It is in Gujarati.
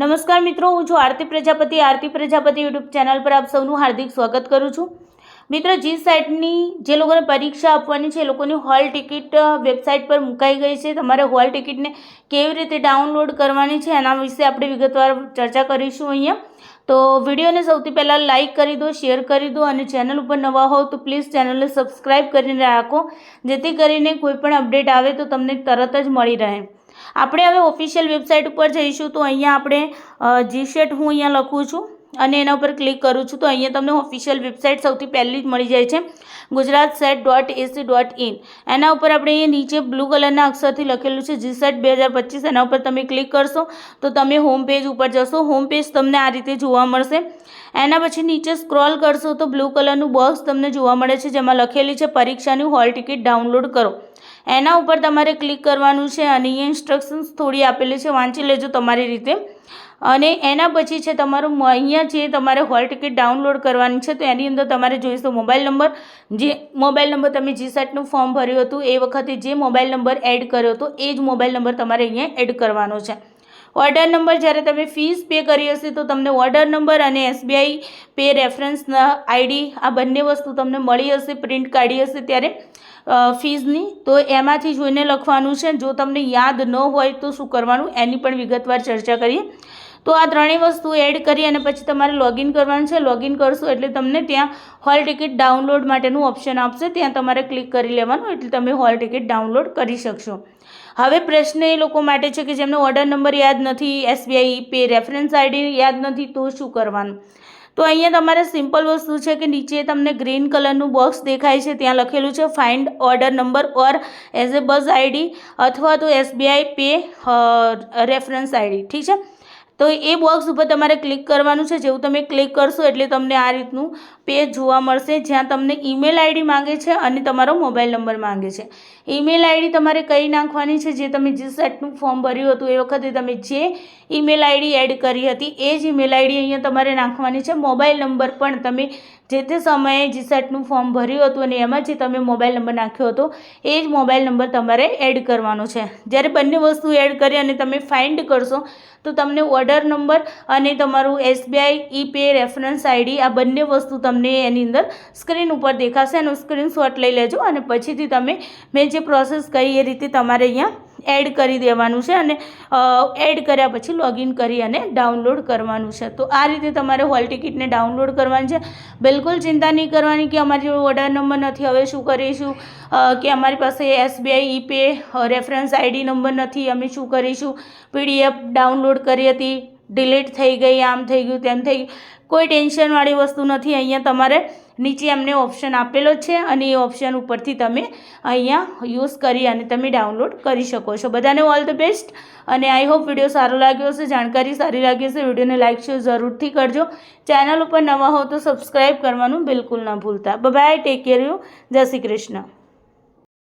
નમસ્કાર મિત્રો, હું છું આરતી પ્રજાપતિ. આરતી પ્રજાપતિ યુટ્યુબ ચેનલ પર આપ સૌનું હાર્દિક સ્વાગત કરું છું. મિત્રો, જી સાઇટની જે લોકોને પરીક્ષા આપવાની છે, એ લોકોની હોલ ટિકિટ વેબસાઇટ પર મુકાઈ ગઈ છે. તમારે હોલ ટિકિટને કેવી રીતે ડાઉનલોડ કરવાની છે, એના વિશે આપણે વિગતવાર ચર્ચા કરીશું અહીંયા. તો વિડીયોને સૌથી પહેલાં લાઇક કરી દો, શેર કરી દો અને ચેનલ ઉપર નવા હોવ તો પ્લીઝ ચેનલને સબસ્ક્રાઈબ કરીને રાખો. જેથી કરીને કોઈ પણ અપડેટ આવે તો તમને તરત જ મળી રહે. આપણે હવે ઓફિશિયલ વેબસાઇટ ઉપર જઈશું તો અહીંયા આપણે જી શેટ હું અહીંયા લખું છું અને એના ઉપર ક્લિક કરું છું તો અહીંયા તમને ઓફિશિયલ વેબસાઇટ સૌથી પહેલી જ મળી જાય છે, Gujarat set dot AC dot in એના ઉપર આપણે નીચે બ્લુ કલરના અક્ષરથી લખેલું છે જી સેટ બે હજાર પચીસ, એના ઉપર તમે ક્લિક કરશો તો તમે હોમ પેજ ઉપર જશો હોમ પેજ તમને આ રીતે જોવા મળશે. એના પછી નીચે સ્ક્રોલ કરશો તો બ્લુ કલરનું બોક્સ તમને જોવા મળે છે, જેમાં લખેલી છે, પરીક્ષાની હોલ ટિકિટ ડાઉનલોડ કરો. એના ઉપર તમારે ક્લિક કરવાનું છે અને અહીંયા ઇન્સ્ટ્રક્શન્સ થોડી આપેલી છે, વાંચી લેજો તમારી રીતે. અને એના પછી છે તમારું અહીંયા જે તમારે હોલ ટિકિટ ડાઉનલોડ કરવાની છે, તો એની અંદર તમારે જોઈશો મોબાઈલ નંબર જે મોબાઈલ નંબર તમે જી સેટનું ફોર્મ ભર્યું હતું, એ વખતે જે મોબાઈલ નંબર એડ કર્યો હતો, એ જ મોબાઈલ નંબર તમારે અહીંયા એડ કરવાનો છે. ઓર્ડર નંબર જ્યારે તમે ફીસ પે કરી હશે તો તમને ઓર્ડર નંબર અને એસબીઆઈ પે રેફરન્સના આઈડી આ બંને વસ્તુ તમને મળી હશે પ્રિન્ટ કાઢી હશે ત્યારે ફીઝની તો એમાંથી જોઈને લખવાનું છે. જો તમને યાદ ન હોય તો શું કરવાનું? એની પણ વિગતવાર ચર્ચા કરીએ. તો આ ત્રણેય વસ્તુ એડ કરી અને પછી તમારે લોગિન કરવાનું છે. લોગિન કરશો એટલે તમને ત્યાં હોલ ટિકિટ ડાઉનલોડ માટેનું ઓપ્શન આપશે. ત્યાં તમારે ક્લિક કરી લેવાનું એટલે તમે હોલ ટિકિટ ડાઉનલોડ કરી શકશો. હવે પ્રશ્ન એ લોકો માટે છે કે જેમને ઓર્ડર નંબર યાદ નથી એસબીઆઈ પે રેફરન્સ આઈડી યાદ નથી, તો શું કરવાનું? તો અહીંયા તમારે સિમ્પલ વસ્તુ છે કે નીચે તમને ગ્રીન કલરનું બોક્સ દેખાય છે. ત્યાં લખેલું છે find order number or as a bus ID અથવા તો એસબીઆઈ પે રેફરન્સ આઈડી ઠીક છે? તો એ બોક્સ ઉપર તમારે ક્લિક કરવાનું છે. જેવું તમે ક્લિક કરશો એટલે તમને આ રીતનું પેજ જોવા મળશે. જ્યાં તમને ઈમેલ આઈડી માંગે છે અને તમારો મોબાઈલ નંબર માંગે છે. ઈમેલ આઈડી તમારે કઈ નાખવાની છે? જે તમે જે સેટનું ફોર્મ ભર્યું હતું, એ વખતે તમે જે ઈમેલ આઈડી એડ કરી હતી, એ જ ઈમેલ આઈડી અહીંયા તમારે નાખવાની છે. મોબાઈલ નંબર પણ તમે જે તે સમયે જી સેટનું ફોર્મ ભર્યું હતું અને એમાં જે તમે મોબાઈલ નંબર નાખ્યો હતો, એ જ મોબાઈલ નંબર તમારે એડ કરવાનો છે. જ્યારે બંને વસ્તુ એડ કરી અને તમે ફાઇન્ડ કરશો, તો તમને ઓર્ડર નંબર અને તમારું SBI e pay reference ID આ બંને વસ્તુ તમને એની અંદર સ્ક્રીન ઉપર દેખાશે. એનો સ્ક્રીનશોટ લઈ લેજો અને પછીથી તમે મેં જે પ્રોસેસ કરી એ રીતે તમારે અહીંયા એડ કરી દેવાનું છે અને એડ કર્યા પછી લોગિન કરી અને ડાઉનલોડ કરવાનું છે. તો આ રીતે તમારે હોલ ટિકિટને ડાઉનલોડ કરવાની છે. બિલકુલ ચિંતા નહીં કરવાની કે અમારી જોડે ઓર્ડર નંબર નથી. હવે શું કરીશું? કે અમારી પાસે SBI e pay reference ID number નથી. અમે શું કરીશું? પીડીએફ ડાઉનલોડ કરી હતી. ડિલીટ થઈ ગઈ, આમ થઈ ગયું, તેમ થઈ ગયું. કોઈ ટેન્શનવાળી વસ્તુ નથી. અહીંયા તમારે નીચે એમને ઓપ્શન આપેલો છે અને એ ઓપ્શન ઉપરથી તમે અહીંયા યુઝ કરી અને તમે ડાઉનલોડ કરી શકો છો. બધાને ઓલ ધ બેસ્ટ અને આઈ હોપ વીડિયો સારો લાગ્યો હશે, જાણકારી સારી લાગી હશે. વિડીયોને લાઇક શેર જરૂરથી કરજો. ચેનલ ઉપર નવા હો તો સબસ્ક્રાઈબ કરવાનું બિલકુલ ના ભૂલતા. બાય ટેક કેર યુ જય શ્રી કૃષ્ણ.